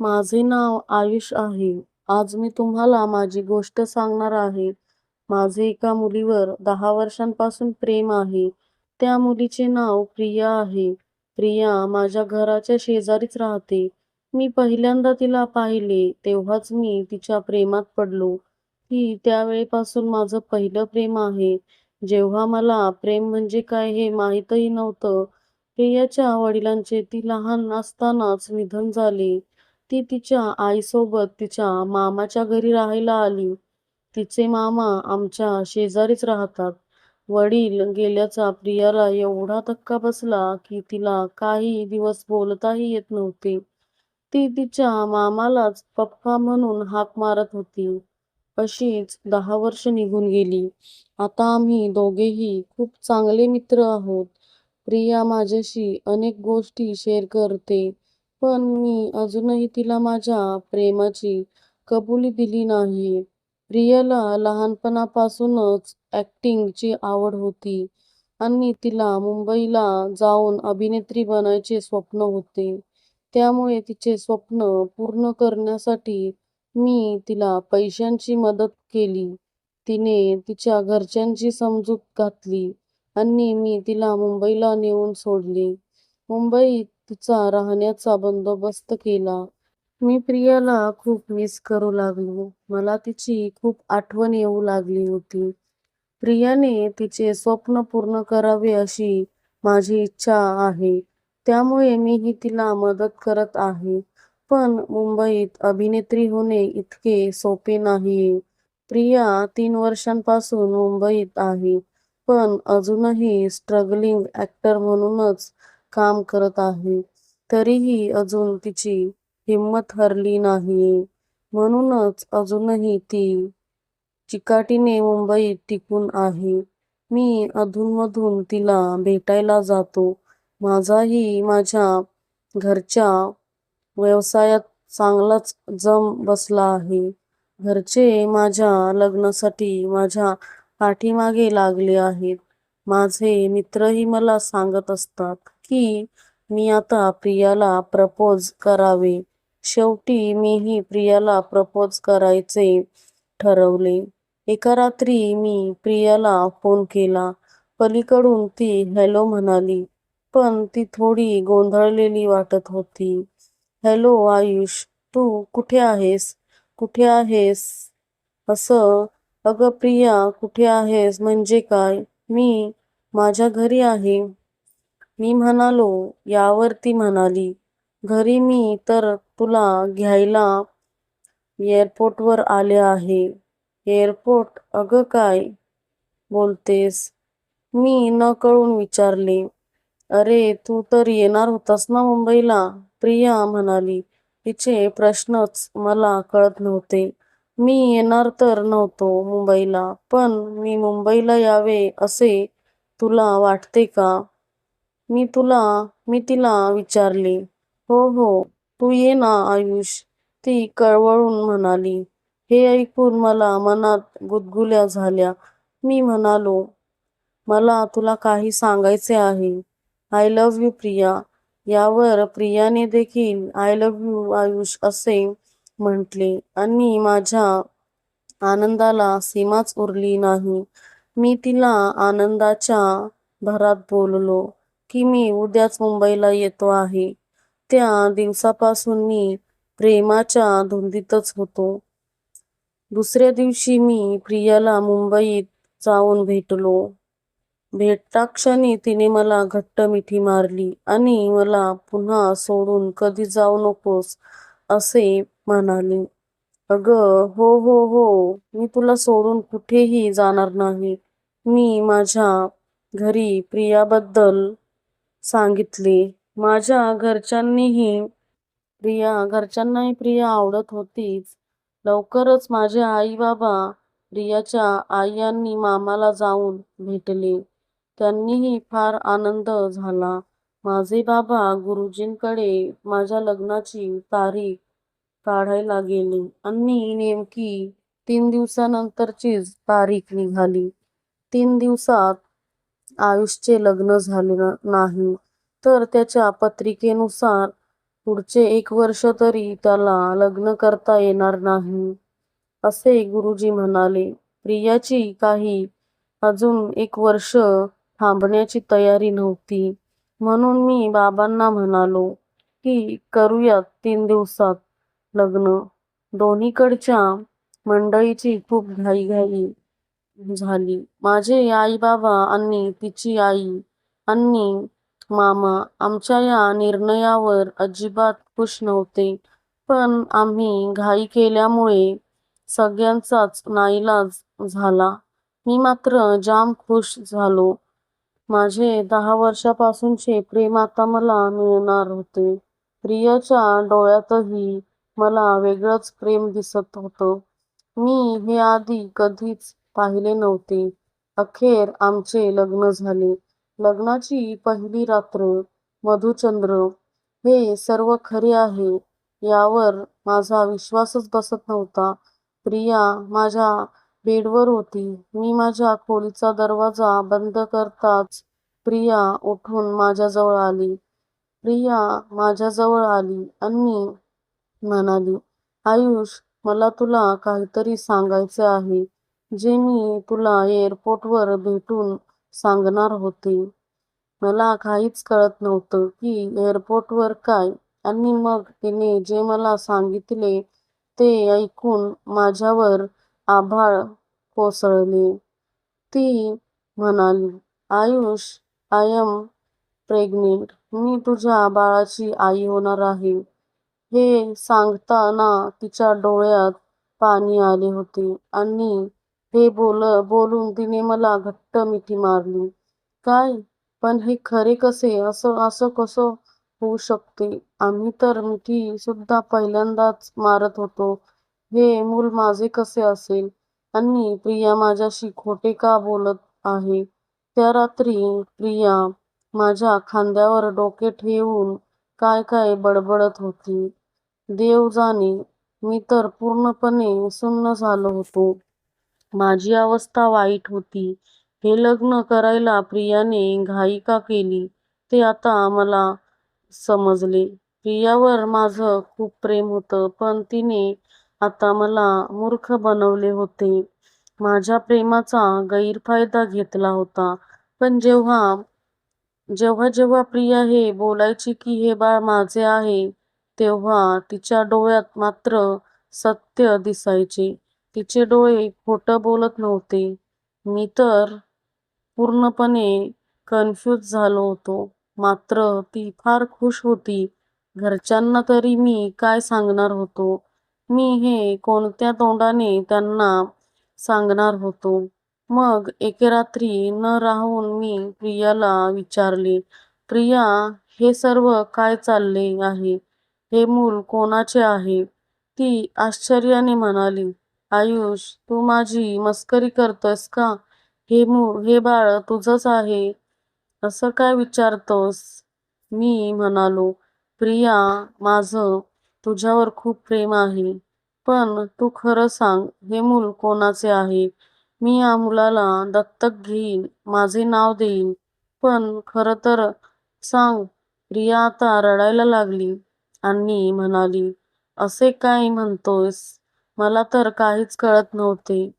माझे नाव आयुष आहे. आज मी तुम्हाला माझी गोष्ट सांगणार आहे. माझे एका मुलीवर दहा वर्षांपासून प्रेम आहे. त्या मुलीचे नाव प्रिया आहे. प्रिया माझ्या घराच्या शेजारीच राहते. मी पहिल्यांदा तिला पाहिले तेव्हाच मी तिच्या प्रेमात पडलो. ती त्यावेळेपासून माझं पहिलं प्रेम आहे. जेव्हा मला प्रेम म्हणजे काय हे माहीतही नव्हतं, प्रियाच्या वडिलांचे ती लहान असतानाच निधन झाले. ती तिच्या आईसोबत तिच्या मामाच्या घरी राहायला आली. तिचे मामा आमच्या शेजारीच राहतात. वडील गेल्याचा प्रियाला एवढा धक्का बसला की तिला काही दिवस बोलताही येत नव्हते. ती तिच्या मामालाच पप्पा म्हणून हाक मारत होती. अशीच दहा वर्ष निघून गेली. आता आम्ही दोघेही खूप चांगले मित्र आहोत. प्रिया माझ्याशी अनेक गोष्टी शेअर करते, पण मी अजूनही तिला माझ्या प्रेमाची कबुली दिली नाही प्रियाला लहानपणापासूनच ॲक्टिंगची आवड होती आणि तिला मुंबईला जाऊन अभिनेत्री बनायचे स्वप्न होते. त्यामुळे तिचे स्वप्न पूर्ण करण्यासाठी मी तिला पैशांची मदत केली. तिने तिच्या घरच्यांची समजूत घातली आणि मी तिला मुंबईला नेऊन सोडले. मुंबईत तिचा राहण्याचा बंदोबस्त केला. मी प्रियाला खूप मिस करू लागलो. मला तिची खूप आठवण येऊ लागली होती. प्रियाने तिचे स्वप्न पूर्ण करावे अशी माझी इच्छा आहे. त्यामुळे मीही तिला मदत करत आहे. पण मुंबईत अभिनेत्री होणे इतके सोपे नाही प्रिया तीन वर्षांपासून मुंबईत आहे, पण अजूनही स्ट्रगलिंग ॲक्टर म्हणूनच काम करत आहे. तरीही अजून तिची हिंमत हरली नाही म्हणूनच अजूनही ती चिकाटीने मुंबईत टिकून आहे. मी अधूनमधून तिला भेटायला जातो. माझाही माझ्या घरच्या व्यवसायात चांगलाच जम बसला आहे. घरचे माझ्या लग्नासाठी माझ्या पाठीमागे लागले आहेत. माझे मित्रही मला सांगत असतात की मी आता प्रियाला प्रपोज करावे. शेवटी मीही प्रियाला प्रपोज करायचे ठरवले. एका रात्री मी प्रियाला फोन केला. पलीकडून ती हॅलो म्हणाली, पण ती थोडी गोंधळलेली वाटत होती. हॅलो आयुष, तू कुठे आहेस? कुठे आहेस? असं? अगं प्रिया कुठे आहेस म्हणजे काय? मी माझ्या घरी आहे. मी म्हणालो. यावर ती म्हणाली, घरी मी तर तुला घ्यायला एअरपोर्टवर आले आहे. एअरपोर्ट? अगं काय बोलतेस? मी न कळून विचारले. अरे तू तर येणार होतास ना मुंबईला? प्रिया म्हणाली. तिचे प्रश्नच मला कळत नव्हते. मी येणार तर नव्हतो मुंबईला, पण मी मुंबईला यावे असे तुला वाटते का? मी तुला मी तिला विचारले. हो हो, तू ये ना आयुष, ती कळवळून म्हणाली. हे ऐकून मला मनात गुदगुल्या झाल्या. मी म्हणालो, मला तुला काही सांगायचे आहे. I love you Priya. यावर प्रियाने देखील आय लव्ह यू आयुष असे म्हटले आणि माझ्या आनंदाला सीमाच उरली नाही. मी तिला आनंदाच्या भरात बोललो की मी उद्याच मुंबईला येतो आहे. त्या दिवसापासून मी प्रेमाच्या धुंदीतच होतो. दुसऱ्या दिवशी मी प्रियाला मुंबईत जाऊन भेटलो. भेटताक्षणी तिने मला घट्ट मिठी मारली आणि मला पुन्हा सोडून कधी जाऊ नकोस असे म्हणाली. अगं हो हो हो, मी तुला सोडून कुठेही जाणार नाही. मी माझ्या घरी प्रियाबद्दल सांगितले. माझ्या घरच्यांनीही प्रिया घरच्यांनाही प्रिया आवडत होतीच. लवकरच माझे आई बाबा प्रियाच्या आई आणि मामाला जाऊन भेटले. त्यांनीही फार आनंद झाला. माझे बाबा गुरुजींकडे माझ्या लग्नाची तारीख काढायला गेले आणि नेमकी तीन दिवसानंतरचीच तारीख निघाली. तीन दिवसात आयुषचे लग्न झाले नाही, तर त्याच्या पत्रिकेनुसार पुढचे एक वर्ष तरी त्याला लग्न करता येणार नाही असे गुरुजी म्हणाले. प्रियाची काही अजून एक वर्ष थांबण्याची तयारी नव्हती. म्हणून मी बाबांना म्हणालो की करूयात तीन दिवसात लग्न. दोन्हीकडच्या मंडळीची खूप घाईघाई झाली. माझे आई-बाबा आणि तिची आई आणि मामा आमच्या या निर्णयावर अजिबात खुश नव्हते. पण आम्ही घाई केल्यामुळे सगळ्यांचाच नाईलाज झाला. मी मात्र जाम खुश झालो. माझे दहा वर्षांपासूनचे प्रेम आता मला मिळणार होते. प्रियाच्या डोळ्यातही मला वेगळंच प्रेम दिसत होतं. मी हे आधी कधीच पाहिले नव्हते. अखेर आमचे लग्न झाले. लग्नाची पहिली रात्र, मधुचंद्र. हे सर्व खरे आहे यावर माझा विश्वासच बसत नव्हता. प्रिया माझ्या बेडवर होती. मी माझ्या खोलीचा दरवाजा बंद करताच प्रिया उठून माझ्याजवळ आली. प्रिया माझ्याजवळ आली आणि म्हणाली, आयुष, मला तुला काहीतरी सांगायचे आहे, जे मी तुला एअरपोर्टवर भेटून सांगणार होते. मला काहीच कळत नव्हतं की एअरपोर्टवर काय. आणि मग तिने जे मला सांगितले ते ऐकून माझ्यावर आभाळ कोसळले. ती म्हणाली, आयुष, आय एम प्रेग्नेंट मी तुझ्या बाळाची आई होणार आहे. हे सांगताना तिच्या डोळ्यात पाणी आले होते आणि हे बोलून तिने मला घट्ट मिठी मारली. काय? पण हे खरे कसे? असं कसं होऊ शकते? आम्ही तर मिठी सुद्धा पहिल्यांदाच मारत होतो. हे मूल माझे कसे असेल? आणि प्रिया माझ्याशी खोटे का बोलत आहे? त्या रात्री प्रिया माझ्या खांद्यावर डोके ठेवून काय काय बडबडत होती. देव जाणे. मी तर पूर्णपणे सुन्न झालो होतो. माझी अवस्था वाईट होती. हे लग्न करायला प्रियाने घाई का केली ते आता मला समजले. प्रियावर माझं खूप प्रेम होतं. पण तिने आता मला मूर्ख बनवले होते. माझ्या प्रेमाचा गैरफायदा घेतला होता. पण जेव्हा जेव्हा प्रिया हे बोलायची की हे बाळ माझे आहे, तेव्हा तिच्या डोळ्यात मात्र सत्य दिसायचे. तिचे डोळे खोटं बोलत नव्हते. मी तर पूर्णपणे कन्फ्यूज झालो होतो. मात्र ती फार खुश होती. घरच्यांना तरी मी काय सांगणार होतो? मी हे कोणत्या तोंडाने त्यांना सांगणार होतो? मग एके रात्री न राहून मी प्रियाला विचारले, प्रिया, हे सर्व काय चालले आहे? हे मूल कोणाचे आहे? ती आश्चर्याने म्हणाली, आयुष, तू माझी मस्करी करतोयस का? हे बाळ तुझंच आहे. असं काय विचारतोस? मी म्हणालो, प्रिया, माझं तुझ्यावर खूप प्रेम आहे. पण तू खरं सांग, हे मूल कोणाचे आहे? मी या मुलाला दत्तक घेईन. माझे नाव देईन. पण खरं तर सांग. प्रिया आता रडायला लागली आणि म्हणाली, असे काय म्हणतोयस? मला तर काहीच कळत नव्हते.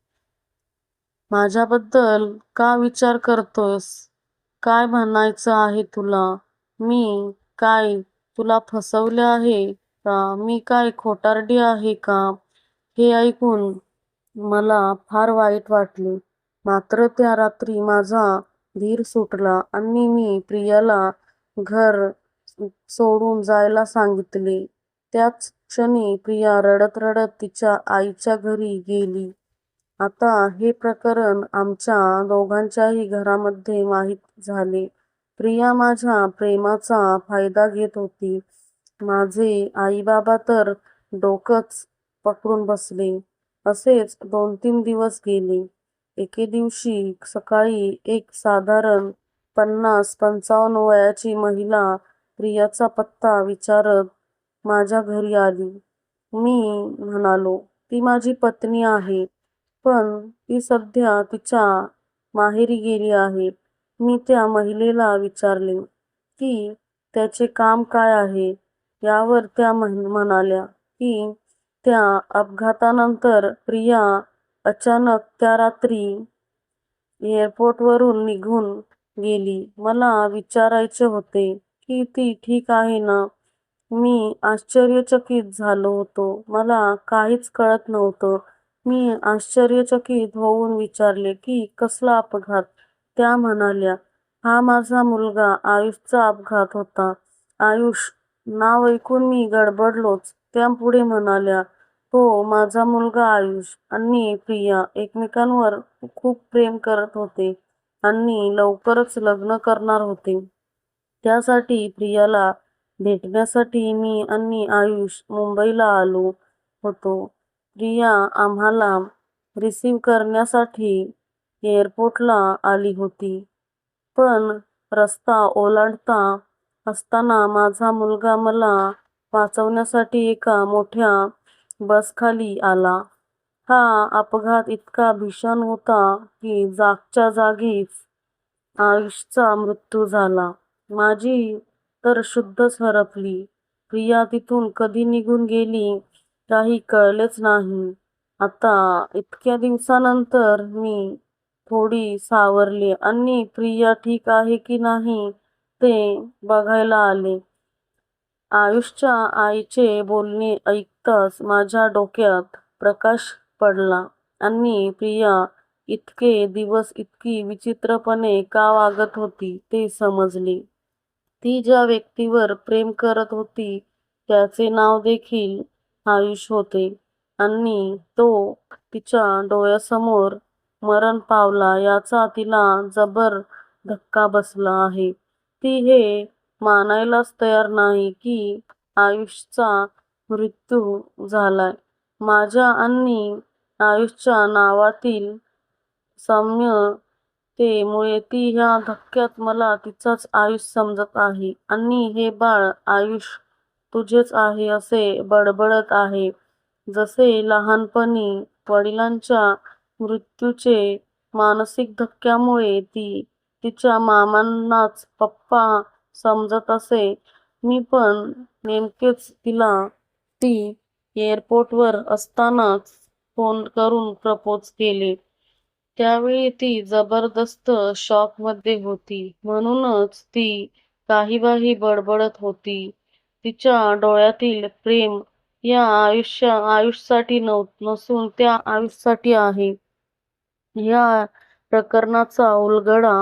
माझ्याबद्दल का विचार करतोयस? काय म्हणायचं आहे तुला? मी काय तुला फसवले आहे का? मी काय खोटारडी आहे का? हे ऐकून मला फार वाईट वाटले. मात्र त्या रात्री माझा धीर सुटला आणि मी प्रियाला घर सोडून जायला सांगितले. त्याच क्षणी प्रिया रडत रडत तिच्या आईच्या घरी गेली. आता हे प्रकरण आमच्या दोघांच्याही घरामध्ये माहीत झाले. प्रिया माझ्या प्रेमाचा फायदा घेत होती. माझे आईबाबा तर डोकंच पकडून बसले. असेच दोन-तीन दिवस गेले. एके दिवशी सकाळी एक साधारण पन्नास-पंचावन्न वयाची महिला प्रियाचा पत्ता विचारत माझ्या घरी आली. मी म्हणालो, ती माझी पत्नी आहे. पण ती सध्या तिच्या माहेरी गेली आहे. मी त्या महिलेला विचारले की त्याचे काम काय आहे? यावर त्या म्हणाल्या की त्या अपघातानंतर प्रिया अचानक त्या रात्री एअरपोर्टवरून निघून गेली. मला विचारायचे होते की ती ठीक आहे ना? मी आश्चर्यचकित झालो होतो. मला काहीच कळत नव्हतं. मी आश्चर्यचकित होऊन विचारले की कसला अपघात? त्या म्हणाल्या, हा माझा मुलगा आयुषचा अपघात होता. आयुष? नाव ऐकून मी गडबडलोच. त्या पुढे म्हणाल्या, हो माझा मुलगा आयुष आणि प्रिया एकमेकांवर खूप प्रेम करत होते आणि लवकरच लग्न करणार होते. त्यासाठी प्रियाला भेटण्यासाठी मी आणि आयुष मुंबईला आलो होतो. प्रिया आम्हाला रिसीव करण्यासाठी एअरपोर्टला आली होती. पण रस्ता ओलांडता असताना माझा मुलगा मला वाचवण्यासाठी एका मोठ्या बसखाली आला. हा अपघात इतका भीषण होता की जागच्या जागीच आयुषचा मृत्यू झाला. माझी तर शुद्धच हरपली. प्रिया तिथून कधी निघून गेली काही कळलेच नाही. आता इतक्या दिवसानंतर मी थोडी सावरली आणि प्रिया ठीक आहे की नाही ते बघायला आले. आयुषच्या आईचे बोलणे ऐकताच माझ्या डोक्यात प्रकाश पडला आणि प्रिया इतके दिवस इतकी विचित्रपणे का वागत होती ते समजले. ती ज्या व्यक्तीवर प्रेम करत होती त्याचे नाव देखील आयुष होते आणि तो तिच्या डोळ्यासमोर मरण पावला याचा तिला जबर धक्का बसला आहे. ती हे मानायलाच तयार नाही की आयुषचा मृत्यू झालाय. माझ्या आणि आयुषच्या नावातील मुळे ती ह्या धक्क्यात मला तिचाच आयुष समजत आहे आणि हे बाळ आयुष तुझेच आहे असे बडबडत आहे. जसे लहानपणी वडिलांच्या मृत्यूचे मानसिक धक्क्यामुळे ती तिच्या मामांनाच पप्पा समजत असे मी पण नेमकेच तिला ती एअरपोर्टवर असतानाच फोन करून प्रपोज केले. त्यावेळी ती जबरदस्त शॉकमध्ये होती. म्हणूनच ती काहीबाही बडबडत होती. तिच्या डोळ्यातील प्रेम या आयुषसाठी नसून त्या आयुषसाठी आहे. या प्रकरणाचा उलगडा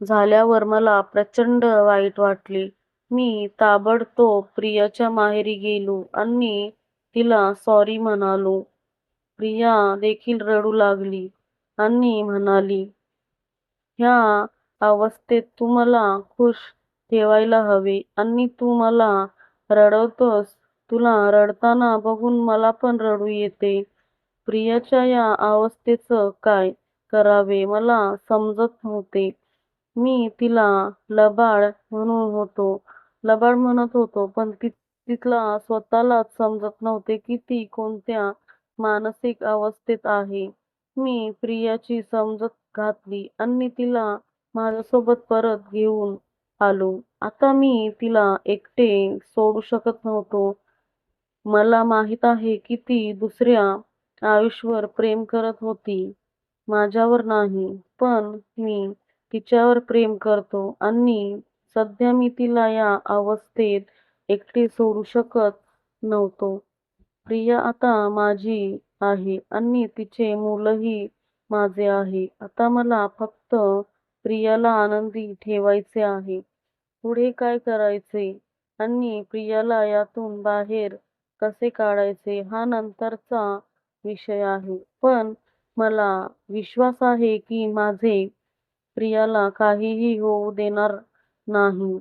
झाल्यावर मला प्रचंड वाईट वाटले. मी ताबडतोब प्रियाच्या माहेरी गेलो आणि तिला सॉरी म्हणालो. प्रिया देखील रडू लागली आणि म्हणाली, ह्या अवस्थेत तू मला खुश ठेवायला हवे आणि तू मला रडवतोस. तुला रडताना बघून मला पण रडू येते. प्रियाच्या या अवस्थेचं काय करावे मला समजत नव्हते. मी तिला लबाड म्हणून होतो लबाड म्हणत होतो पण तिथला स्वतःलाच समजत नव्हते की ती कोणत्या मानसिक अवस्थेत आहे. मी प्रियाची समजत घातली आणि तिला माझ्यासोबत परत घेऊन आलो. आता मी तिला एकटे सोडू शकत नव्हतो. मला माहीत आहे की ती दुसऱ्या आयुष्यावर प्रेम करत होती माझ्यावर नाही. पण मी तिच्यावर प्रेम करतो आणि सध्या मी तिला या अवस्थेत एकटे सोडू शकत नव्हतो. प्रिया आता माझी आहे आणि तिचे मूलही माझे आहे. आता मला फक्त प्रियाला आनंदी ठेवायचे आहे. पुढे काय करायचे आणि प्रियाला यातून बाहेर कसे काढायचे हा नंतरचा विषय आहे. पण मला विश्वास आहे की माझे प्रियाला काहीही होऊ देणार नाही.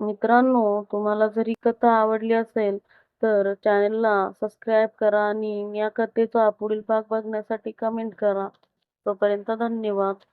मित्रांनो, तुम्हाला जरी कथा आवडली असेल तर चॅनेलला सबस्क्राईब करा आणि या कथेचा पुढील भाग बघण्यासाठी कमेंट करा. तोपर्यंत धन्यवाद.